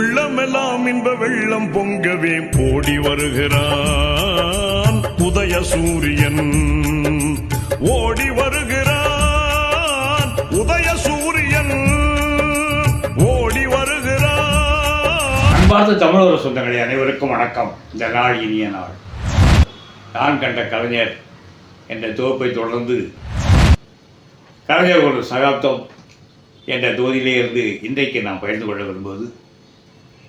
உள்ளமெல்லாம் இன்ப வெள்ளம் பொங்கவே போடி வருகிறான். உதய சூரியன் ஓடி வருகிறான். உதய சூரியன் ஓடி வருகிறான். அன்பார்ந்த தமிழக சொந்தங்களே அனைவருக்கும் வணக்கம். இந்த நாள் இனிய நாள். நான் கண்ட கலைஞர் என்ற தொகுப்பை தொடர்ந்து கலைஞர் ஒரு சகாப்தம் என்ற தொகுதியிலே இருந்து இன்றைக்கு நான் பகிர்ந்து கொள்ள விரும்புவது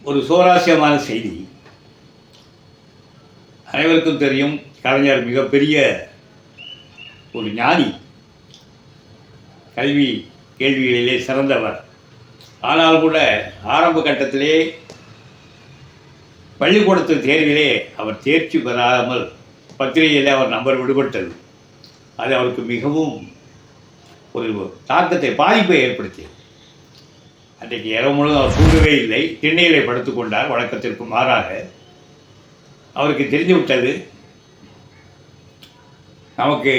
ஒரு சுவாரஸ்யமான செய்தி. அனைவருக்கும் தெரியும் கலைஞர் மிகப்பெரிய ஒரு ஞானி கல்வி கேள்விகளிலே சிறந்தவர். ஆனால் கூட ஆரம்ப கட்டத்திலே பள்ளிக்கூடத்து தேர்விலே அவர் தேர்ச்சி பெறாமல் பத்திரிகையில் அவர் நம்பர் விடுபட்டது. அது அவருக்கு மிகவும் ஒரு தாக்கத்தை பாதிப்பை ஏற்படுத்தியது. அன்றைக்கு இரவு முழுவதும் அவர் தூங்கவே இல்லை. திண்ணையிலே படுத்து கொண்டார். வழக்கத்திற்கு மாறாக அவருக்கு தெரிஞ்சு விட்டது. நமக்கு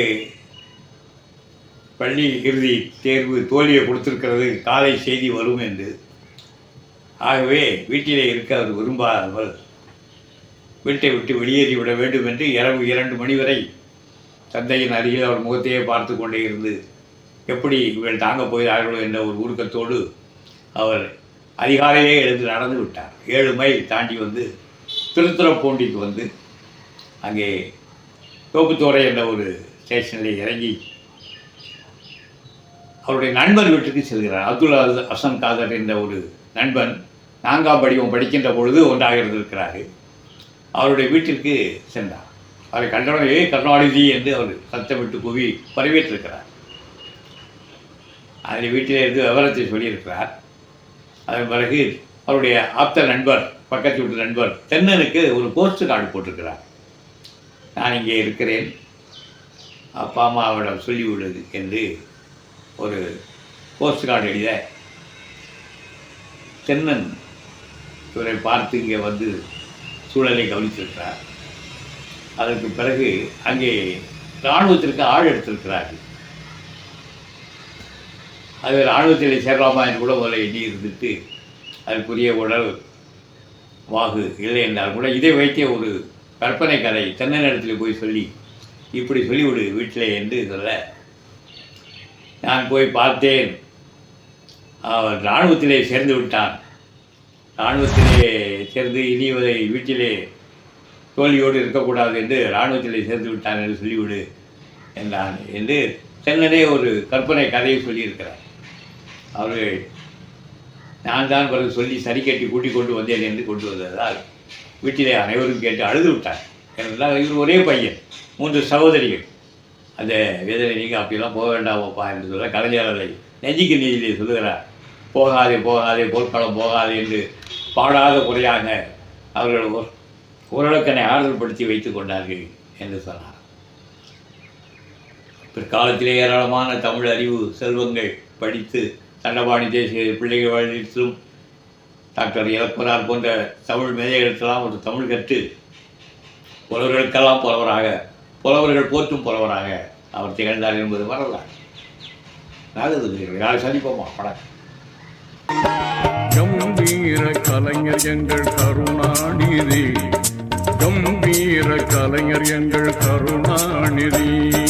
பள்ளி இறுதி தேர்வு தோல்வியை கொடுத்திருக்கிறது. காலை செய்தி வரும் என்று. ஆகவே வீட்டிலே இருக்க அவர் விரும்பாதவர் வீட்டை விட்டு வெளியேறி விட வேண்டும் என்று இரவு இரண்டு மணி வரை தந்தையின் அருகில் அவர் முகத்தையே பார்த்து கொண்டே இருந்து எப்படி இவர்கள் தாங்க போகிறார்களோ என்ற ஒரு உருக்கத்தோடு அவர் அதிகாலையிலே எழுந்து நடந்து விட்டார். ஏழு மைல் தாண்டி வந்து திருத்துறைப்பூண்டிக்கு வந்து அங்கே தோப்புத்தோரை என்ற ஒரு ஸ்டேஷனில் இறங்கி அவருடைய நண்பர் வீட்டுக்கு செல்கிறார். அப்துல் அசன் காதர் என்ற ஒரு நண்பன் நான்காம் படிவம் படிக்கின்ற பொழுது ஒன்றாக இருந்திருக்கிறார் அவருடைய வீட்டிற்கு சென்றார். அவரை கண்டவனே கருணாநிதி என்று அவர் சத்தமிட்டு கூவி வரவேற்றிருக்கிறார் அதில் வீட்டிலே இருந்து விவரத்தை சொல்லியிருக்கிறார். அதன் பிறகு அவருடைய ஆப்த நண்பர் பக்கத்து வீட்டு நண்பர் தென்னனுக்கு ஒரு போஸ்ட் கார்டு போட்டிருக்கிறார். நான் இங்கே இருக்கிறேன். அப்பா அம்மாவிடம் சொல்லிவிடுது என்று ஒரு போஸ்ட் கார்டு எழுத தென்னன் இவரை பார்த்து இங்கே வந்து சூழலை கவனித்திருக்கிறார். அதற்கு பிறகு அங்கே இராணுவத்திற்கு ஆள் எடுத்திருக்கிறார்கள். அது இராணுவத்தில் சேரலாமா என்று கூட முதல்ல எண்ணி இருந்துட்டு அதுக்குரிய உடல் வாகு இல்லை என்றால் கூட இதை வைத்தே ஒரு கற்பனை கதை தென்னை நேரத்தில் போய் சொல்லி இப்படி சொல்லிவிடு வீட்டிலே என்று சொல்ல நான் போய் பார்த்தேன். அவன் இராணுவத்திலே சேர்ந்து விட்டான். இராணுவத்திலே சேர்ந்து இனி இவரை வீட்டிலே தோல்வியோடு இருக்கக்கூடாது என்று இராணுவத்திலே சேர்ந்து விட்டான் என்று சொல்லிவிடு என்றான் என்று தென்னனே ஒரு கற்பனை கதையை சொல்லியிருக்கிறார். அவர் நான் தான் பிறகு சொல்லி சரி கட்டி கூட்டி கொண்டு வந்தேன் என்று கொண்டு வந்ததால் வீட்டிலே அனைவரும் கேட்டு அழுது விட்டார் ஏனென்றால் இவர் ஒரே பையன் மூன்று சகோதரிகள். அந்த வேதனை நீங்கள் அப்படிலாம் போக வேண்டாமப்பா என்று சொல்ல கலைஞரலை நெஞ்சிக்கு நீதியிலே சொல்லுகிறார். போகாதே போகாதே போர்க்களம் போகாதே என்று பாடாத குறையாக அவர்கள் ஒரு ஆறுதல் படுத்தி வைத்துக் கொண்டார்கள் என்று சொன்னார். பிற்காலத்திலே ஏராளமான தமிழ் அறிவு செல்வங்கள் படித்து தண்டபாணி தேசிய பிள்ளைகள் வழித்திலும் டாக்டர் இலக்குனார் போன்ற தமிழ் மேதைகளுக்கெல்லாம் ஒரு தமிழ் கற்று புலவர்களுக்கெல்லாம் புலவராக புலவர்கள் போற்றும் புலவராக அவர் திகழ்ந்தார் என்பது வரலாறு. நல்லது யார் சந்திப்போமா? வணக்கம். கம்பீர கலைஞர் எங்கள் கருணாநிதி. கம்பீர கலைஞர் எங்கள் கருணாநிதி.